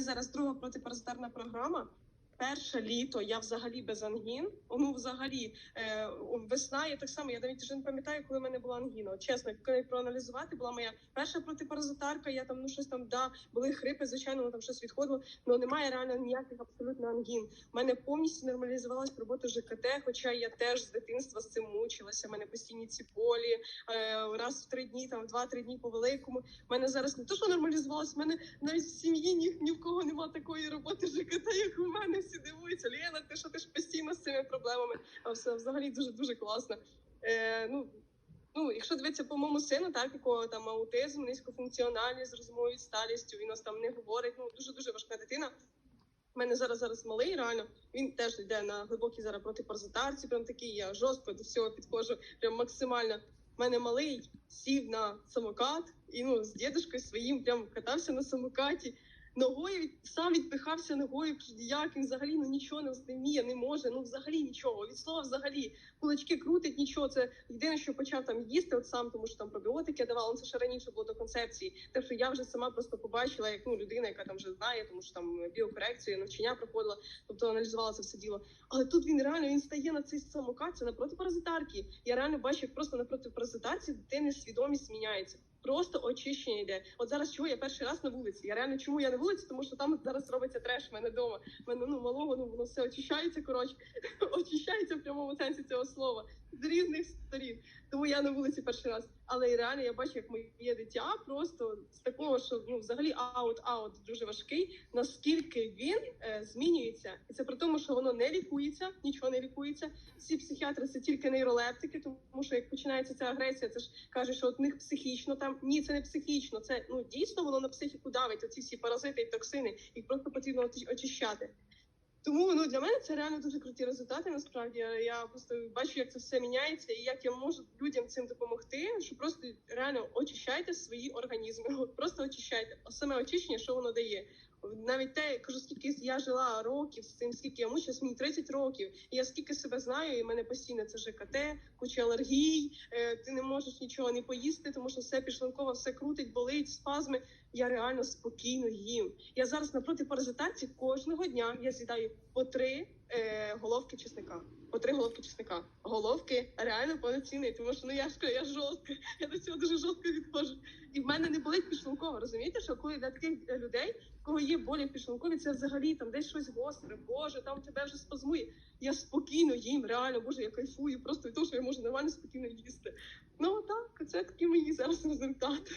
зараз друга протипаразитарна програма. Перше літо я взагалі без ангін. Ну, взагалі, е, весна, я так само, я навіть вже не пам'ятаю, коли в мене була ангіна. Чесно, коли проаналізувати, була моя перша протипаразитарка, я там ну щось там да, були хрипи, звичайно, там щось відходило, але немає реально ніяких абсолютно ангін. У мене повністю нормалізувалась робота ЖКТ, хоча я теж з дитинства з цим мучилася. У мене постійні ці полі, е, раз в три дні, там два-три дні по великому. У мене зараз не то, що нормалізувалось, в мене навіть в сім'ї ні, ні в кого немає такої роботи ЖКТ, як у мене. Всі дивуються. Лена, ти що ти ж постійно з цими проблемами? А все взагалі дуже дуже класно. Е, ну, Ну, якщо дивитися по моєму сину, так якого там аутизм, низькофункціональність з розумовою сталістю, він ось там не говорить. Ну дуже дуже важка дитина. У мене зараз зараз малий, реально він теж йде на глибокій зараз протипаразитарці. Прям такий я жорстко до всього підходжу, прям максимально. У мене малий сів на самокат і ну з дідушкою своїм прям катався на самокаті. Ногою сам відпихався ногою. Як він взагалі ну нічого не вміє, не може. Ну взагалі нічого. Від слова взагалі кулачки крутить, нічого. Це єдине, що почав там їсти, от сам, тому що там пробіотики давала. Ну, це ще раніше було до концепції. Так що я вже сама просто побачила, як ну людина, яка там вже знає, тому що там біокорекцію, навчання проходила, тобто аналізувала це все діло. Але тут він реально він стає на цей самокат, це напроти паразитарки. Я реально бачу, як просто напроти паразитарці дитини свідомість міняється. Просто очищення йде. От зараз чого я перший раз на вулиці. Я реально чому я на вулиці? Тому що там зараз робиться треш в мене вдома. В мене ну малого ну воно все очищається. Коротше, очищається в прямому сенсі цього слова з різних сторін. Тому я на вулиці перший раз. Але реально я бачу, як моє дитя просто з такого, що ну взагалі аут-аут дуже важкий. Наскільки він е, змінюється, і це при тому, що воно не лікується, нічого не лікується. Всі психіатри це тільки нейролептики, тому що як починається ця агресія, це ж каже, що от них психічно там ні, це не психічно. Це ну дійсно воно на психіку давить. Оці всі паразити і токсини, їх просто потрібно очи- очищати. Тому ну для мене це реально дуже круті результати. Насправді я просто бачу, як це все міняється, і як я можу людям цим допомогти. Що просто реально очищайте свої організми. Просто очищайте. А Саме очищення, що воно дає. Навіть те, кажу, скільки я жила років з цим, скільки я мучилась, мені 30 років. Я скільки себе знаю, і в мене постійно це ЖКТ, куча алергій. Е, ти не можеш нічого не поїсти, тому що все підшлунково, все крутить, болить, спазми. Я реально спокійно їм. Я зараз напроти паразитації кожного дня я з'їдаю по три е, головки чесника. По три головки чесника. Головки реально повноцінні, тому що ну я ж я жорстка. Я до цього дуже жорстко відходжу. В мене не болить підшлунково. Розумієте, що коли для таких е, людей, в кого є болі підшлункові, це взагалі там десь щось гостре. Боже, там тебе вже спазмує. Я спокійно їм, реально, боже, я кайфую просто від того, що я можу нормально спокійно їсти. Ну так, це такі мої зараз результати.